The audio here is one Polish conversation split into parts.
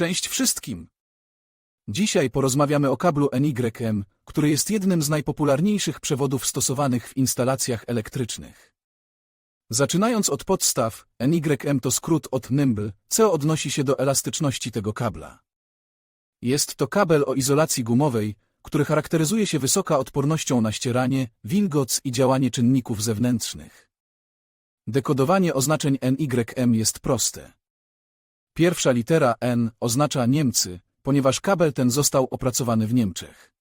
Cześć wszystkim! Dzisiaj porozmawiamy o kablu NYM, który jest jednym z najpopularniejszych przewodów stosowanych w instalacjach elektrycznych. Zaczynając od podstaw, NYM to skrót od Nimble, co odnosi się do elastyczności tego kabla. Jest to kabel o izolacji gumowej, który charakteryzuje się wysoka odpornością na ścieranie, wilgoc i działanie czynników zewnętrznych. Dekodowanie oznaczeń NYM jest proste. Pierwsza litera N oznacza Niemcy, ponieważ kabel ten został opracowany w Niemczech.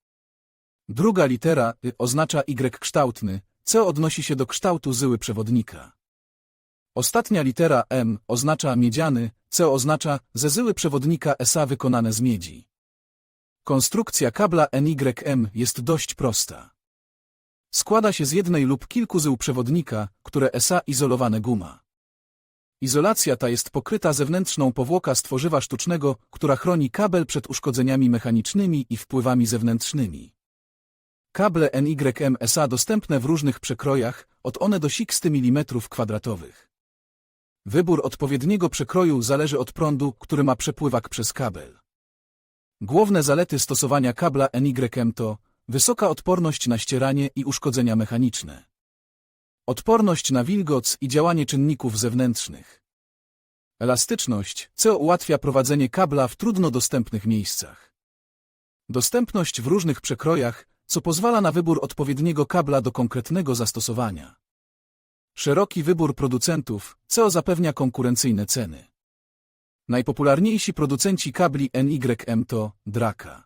Druga litera Y oznacza Y kształtny, co odnosi się do kształtu zyły przewodnika. Ostatnia litera M oznacza miedziany, co oznacza ze zyły przewodnika SA wykonane z miedzi. Konstrukcja kabla NYM jest dość prosta. Składa się z jednej lub kilku zył przewodnika, które SA izolowane guma. Izolacja ta jest pokryta zewnętrzną powłoka z tworzywa sztucznego, która chroni kabel przed uszkodzeniami mechanicznymi i wpływami zewnętrznymi. Kable NYM SA dostępne w różnych przekrojach, od one do 6 mm kwadratowych. Wybór odpowiedniego przekroju zależy od prądu, który ma przepływak przez kabel. Główne zalety stosowania kabla NYM to wysoka odporność na ścieranie i uszkodzenia mechaniczne. Odporność na wilgoc i działanie czynników zewnętrznych. Elastyczność, co ułatwia prowadzenie kabla w trudno dostępnych miejscach. Dostępność w różnych przekrojach, co pozwala na wybór odpowiedniego kabla do konkretnego zastosowania. Szeroki wybór producentów, co zapewnia konkurencyjne ceny. Najpopularniejsi producenci kabli NYM to Draka,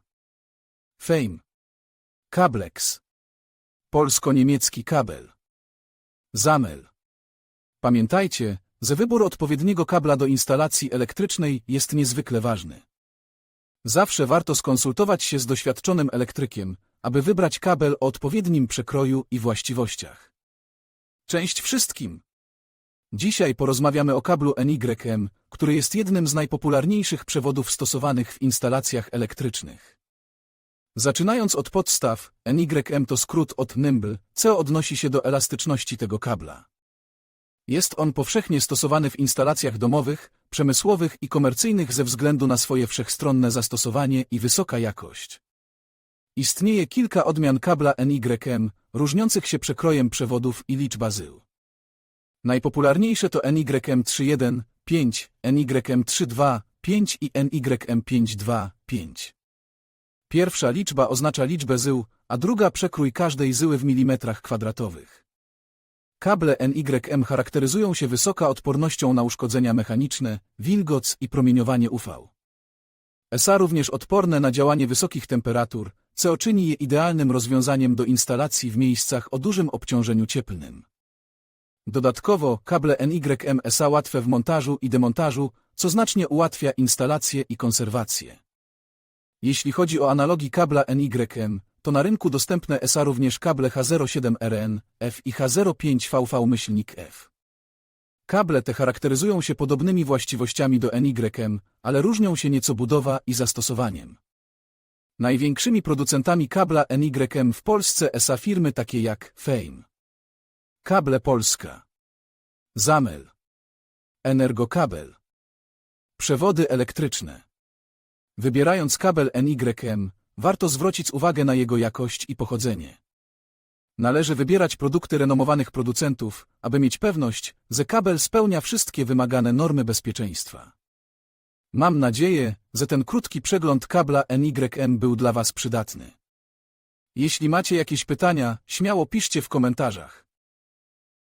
Fame, Cablex, polsko-niemiecki kabel, Zamel. Pamiętajcie, że wybór odpowiedniego kabla do instalacji elektrycznej jest niezwykle ważny. Zawsze warto skonsultować się z doświadczonym elektrykiem, aby wybrać kabel o odpowiednim przekroju i właściwościach. Cześć wszystkim! Dzisiaj porozmawiamy o kablu NYM, który jest jednym z najpopularniejszych przewodów stosowanych w instalacjach elektrycznych. Zaczynając od podstaw, NYM to skrót od Nimble, co odnosi się do elastyczności tego kabla. Jest on powszechnie stosowany w instalacjach domowych, przemysłowych i komercyjnych ze względu na swoje wszechstronne zastosowanie i wysoka jakość. Istnieje kilka odmian kabla NYM, różniących się przekrojem przewodów i liczba zył. Najpopularniejsze to NYM 3.1, 5, NYM 3.2, 5 i NYM 5.2, 5. Pierwsza liczba oznacza liczbę zył, a druga przekrój każdej zyły w milimetrach kwadratowych. Kable NYM charakteryzują się wysoka odpornością na uszkodzenia mechaniczne, wilgoc i promieniowanie UV. SA również odporne na działanie wysokich temperatur, co czyni je idealnym rozwiązaniem do instalacji w miejscach o dużym obciążeniu cieplnym. Dodatkowo, kable NYM SA łatwe w montażu i demontażu, co znacznie ułatwia instalację i konserwację. Jeśli chodzi o analogi kabla NYM, to na rynku dostępne SA również kable H07RN, F i H05VV-F. Kable te charakteryzują się podobnymi właściwościami do NYM, ale różnią się nieco budowa i zastosowaniem. Największymi producentami kabla NYM w Polsce SA firmy takie jak Fame, Kable Polska, Zamel, Energokabel, Przewody elektryczne. Wybierając kabel NYM, warto zwrócić uwagę na jego jakość i pochodzenie. Należy wybierać produkty renomowanych producentów, aby mieć pewność, że kabel spełnia wszystkie wymagane normy bezpieczeństwa. Mam nadzieję, że ten krótki przegląd kabla NYM był dla Was przydatny. Jeśli macie jakieś pytania, śmiało piszcie w komentarzach.